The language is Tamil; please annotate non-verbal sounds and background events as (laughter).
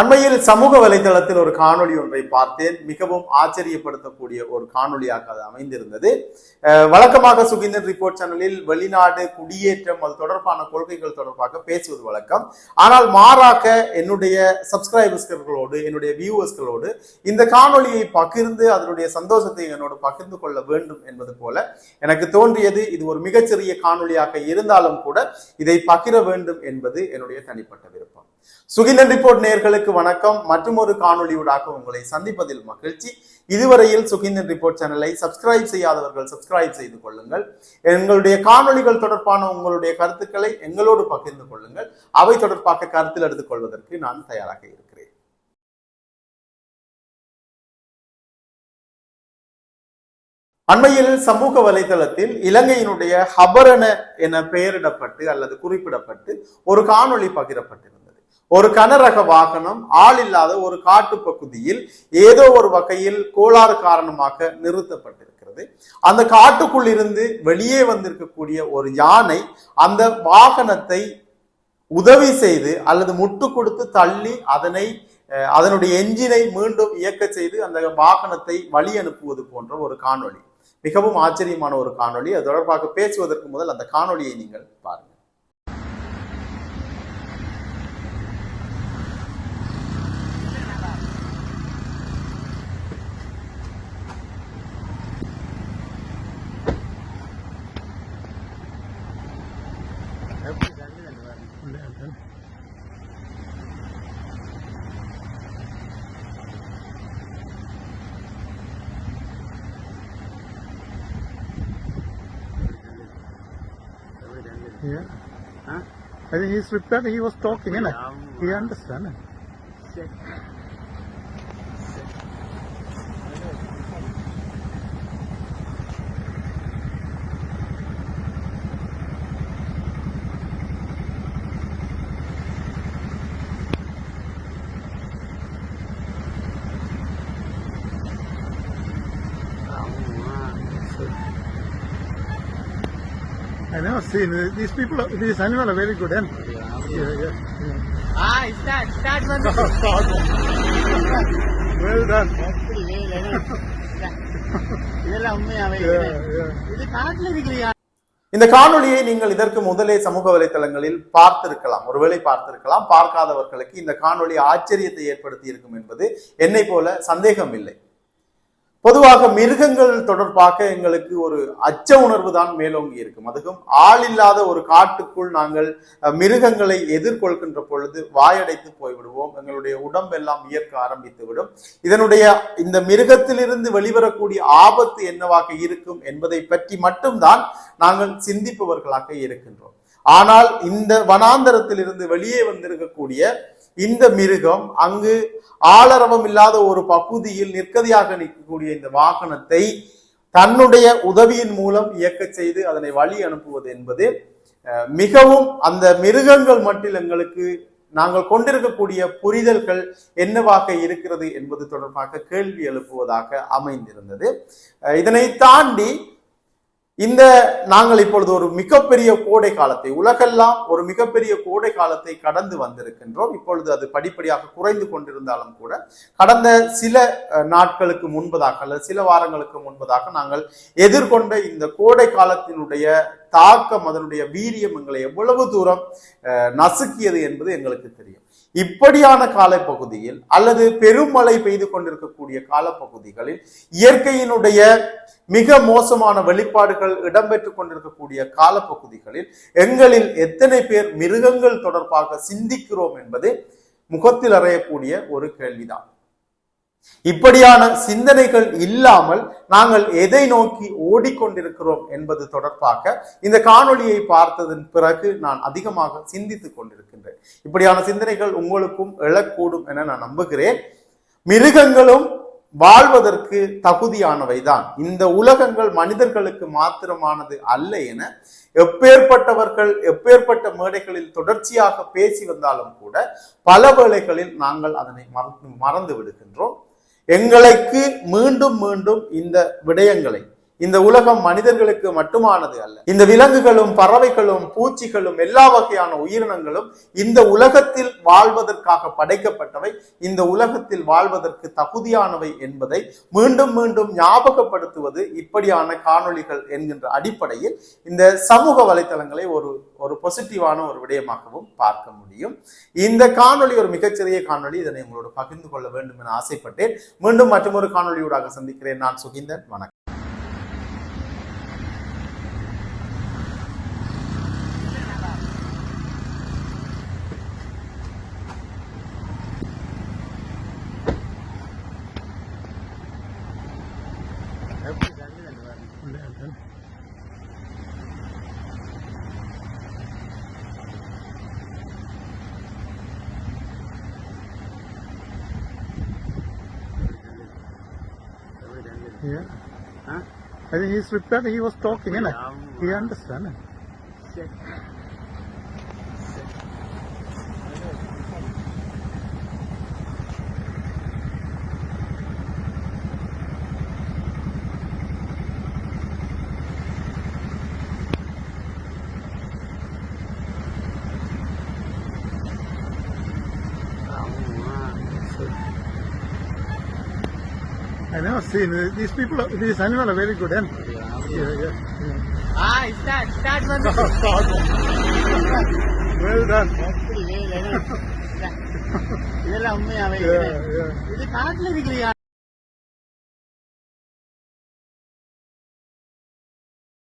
அண்மையில் சமூக வலைதளத்தில் ஒரு காணொளி ஒன்றை பார்த்தேன். மிகவும் ஆச்சரியப்படுத்தக்கூடிய ஒரு காணொளியாக அது அமைந்திருந்தது. வழக்கமாக சுகிந்தன் ரிப்போர்ட் சேனலில் வெளிநாடு குடியேற்றம் அது தொடர்பான கொள்கைகள் தொடர்பாக பேசுவது வழக்கம். ஆனால் மாறாக என்னுடைய சப்ஸ்கிரைபர்ஸ்களோடு என்னுடைய வியூவர்ஸ்களோடு இந்த காணொளியை பகிர்ந்து அதனுடைய சந்தோஷத்தை என்னோடு பகிர்ந்து கொள்ள வேண்டும் என்பது போல எனக்கு தோன்றியது. இது ஒரு மிகச்சிறிய காணொளியாக இருந்தாலும் கூட இதை பகிர வேண்டும் என்பது என்னுடைய தனிப்பட்ட விருப்பம். சுகிந்தன் ரிப்போர்ட் நேர்களுக்கு நேயர்களுக்கு வணக்கம். மற்றும் ஒரு காணொளியூடாக உங்களை சந்திப்பதில் மகிழ்ச்சி. இதுவரையில் சுகிந்தன் ரிப்போர்ட் சேனலை சப்ஸ்கிரைப் செய்யாதவர்கள் சப்ஸ்கிரைப் செய்து கொள்ளுங்கள். எங்களுடைய காணொளிகள் தொடர்பான உங்களுடைய கருத்துக்களை எங்களோடு பகிர்ந்து கொள்ளுங்கள். அவை தொடர்பாக கருத்தில் எடுத்துக் கொள்வதற்கு நான் தயாராக இருக்கிறேன். அண்மையில் சமூக வலைதளத்தில் இலங்கையினுடைய ஹபரண என பெயரிடப்பட்டு அல்லது குறிப்பிடப்பட்டு ஒரு காணொளி பகிரப்பட்டிருந்தது. ஒரு கனரக வாகனம் ஆள் இல்லாத ஒரு காட்டு பகுதியில் ஏதோ ஒரு வகையில் கோளாறு காரணமாக நிறுத்தப்பட்டிருக்கிறது. அந்த காட்டுக்குள் இருந்து வெளியே வந்திருக்கக்கூடிய ஒரு யானை அந்த வாகனத்தை உதவி செய்து அல்லது முட்டு கொடுத்து தள்ளி அதனை அதனுடைய எஞ்சினை மீண்டும் இயக்க செய்து அந்த வாகனத்தை வழி அனுப்புவது போன்ற ஒரு காணொளி. மிகவும் ஆச்சரியமான ஒரு காணொளி. அது தொடர்பாக பேசுவதற்கு முதல் அந்த காணொளியை நீங்கள் பாருங்கள். Yeah. Huh? I think he's prepared. He was talking, innit? He understand. Never seen these people. These animals are very good, and yeah, yeah. Ah, (laughs) well done. இதெல்லாம் உண்மையாவே Yeah, yeah. இது காட்டுல இருக்கிறியா இந்த காணொளியை நீங்கள் இதற்கு முதலே சமூக வலைத்தளங்களில் பார்த்திருக்கலாம் ஒருவேளை பார்த்திருக்கலாம் பார்க்காதவர்களுக்கு இந்த காணொளி ஆச்சரியத்தை ஏற்படுத்தி இருக்கும் என்பது என்னை போல சந்தேகம் இல்லை பொதுவாக மிருகங்கள் தொடர்பாக எங்களுக்கு ஒரு அச்ச உணர்வு தான் மேலோங்கி இருக்கும். அதுவும் ஆள் இல்லாத ஒரு காட்டுக்குள் நாங்கள் மிருகங்களை எதிர்கொள்கின்ற பொழுது வாயடைத்து போய்விடுவோம். எங்களுடைய உடம்பெல்லாம் இயக்க ஆரம்பித்து விடும் இதனுடைய இந்த மிருகத்திலிருந்து வெளிவரக்கூடிய ஆபத்து என்னவாக இருக்கும் என்பதை பற்றி மட்டும்தான் நாங்கள் சிந்திப்பவர்களாக இருக்கின்றோம். ஆனால் இந்த வனாந்தரத்திலிருந்து வெளியே வந்திருக்கக்கூடிய இந்த மிருகம் அங்கு ஆளரவம் இல்லாத ஒரு பகுதியில் நிற்கதியாக நிற்கக்கூடிய இந்த வாகனத்தை தன்னுடைய உதவியின் மூலம் இயக்கச் செய்து அதனை வழி அனுப்புவது என்பது மிகவும் அந்த மிருகங்கள் மட்டில் எங்களுக்கு நாங்கள் கொண்டிருக்கக்கூடிய புரிதல்கள் என்னவாக இருக்கிறது என்பது தொடர்பாக கேள்வி எழுப்புவதாக அமைந்திருந்தது. இதனை தாண்டி இந்த நாங்கள் இப்பொழுது ஒரு மிகப்பெரிய கோடை காலத்தை உலகெல்லாம் ஒரு மிகப்பெரிய கோடை காலத்தை கடந்து வந்திருக்கின்றோம். இப்பொழுது அது படிப்படியாக குறைந்து கொண்டிருந்தாலும் கூட கடந்த சில நாட்களுக்கு முன்பதாக அல்லது சில வாரங்களுக்கு முன்பதாக நாங்கள் எதிர்கொண்ட இந்த கோடை காலத்தினுடைய தாக்கம் அதனுடைய வீரியம் எங்களை எவ்வளவு தூரம் நசுக்கியது என்பது எங்களுக்கு தெரியும். இப்படியான காலப்பகுதியில் அல்லது பெருமழை பெய்து கொண்டிருக்கக்கூடிய காலப்பகுதிகளில் இயற்கையினுடைய மிக மோசமான வெளிப்பாடுகள் இடம்பெற்றுக் கொண்டிருக்கக்கூடிய காலப்பகுதிகளில் எங்களில் எத்தனை பேர் மிருகங்கள் தொடர்பாக சிந்திக்கிறோம் என்பது முகத்தில் அறையக்கூடிய ஒரு கேள்விதான். இப்படியான சிந்தனைகள் இல்லாமல் நாங்கள் எதை நோக்கி ஓடிக்கொண்டிருக்கிறோம் என்பது தொடர்பாக இந்த காணொளியை பார்த்ததன் பிறகு நான் அதிகமாக சிந்தித்துக் கொண்டிருக்கின்றேன். இப்படியான சிந்தனைகள் உங்களுக்கும் எழக்கூடும் என நான் நம்புகிறேன். மிருகங்களும் வாழ்வதற்கு தகுதியானவைதான். இந்த உலகங்கள் மனிதர்களுக்கு மாத்திரமானது அல்ல என எப்பேற்பட்டவர்கள் எப்பேற்பட்ட மேடைகளில் தொடர்ச்சியாக பேசி வந்தாலும் கூட பல வேளைகளில் நாங்கள் அதனை மறந்து மறந்து விடுகின்றோம். எங்களுக்கு மீண்டும் மீண்டும் இந்த விடயங்களை இந்த உலகம் மனிதர்களுக்கு மட்டுமானது அல்ல. இந்த விலங்குகளும் பறவைகளும் பூச்சிகளும் எல்லா வகையான உயிரினங்களும் இந்த உலகத்தில் வாழ்வதற்காக படைக்கப்பட்டவை இந்த உலகத்தில் வாழ்வதற்கு தகுதியானவை என்பதை மீண்டும் மீண்டும் ஞாபகப்படுத்துவது இப்படியான காணொளிகள் என்கின்ற அடிப்படையில் இந்த சமூக வலைத்தளங்களை ஒரு ஒரு பாசிட்டிவான ஒரு விடயமாகவும் பார்க்க முடியும். இந்த காணொளி ஒரு மிகச்சிறிய காணொளி. இதனை உங்களோடு பகிர்ந்து கொள்ள வேண்டும் என ஆசைப்பட்டேன். மீண்டும் மற்றொரு காணொளியூடாக சந்திக்கிறேன். நான் சுகிந்தன். வணக்கம். Yeah. Huh? I think he's prepared. He was talking, innit? He understand. innit? I never seen uh, these people. Are, these animals are very good, and yeah, yeah, yeah. Ah, start, start வந்து (laughs) well done. எப்படி வேலை இதெல்லாம் உண்மையாவே Yeah, yeah. இது காட்டுல இருக்கிறியா (laughs) (laughs)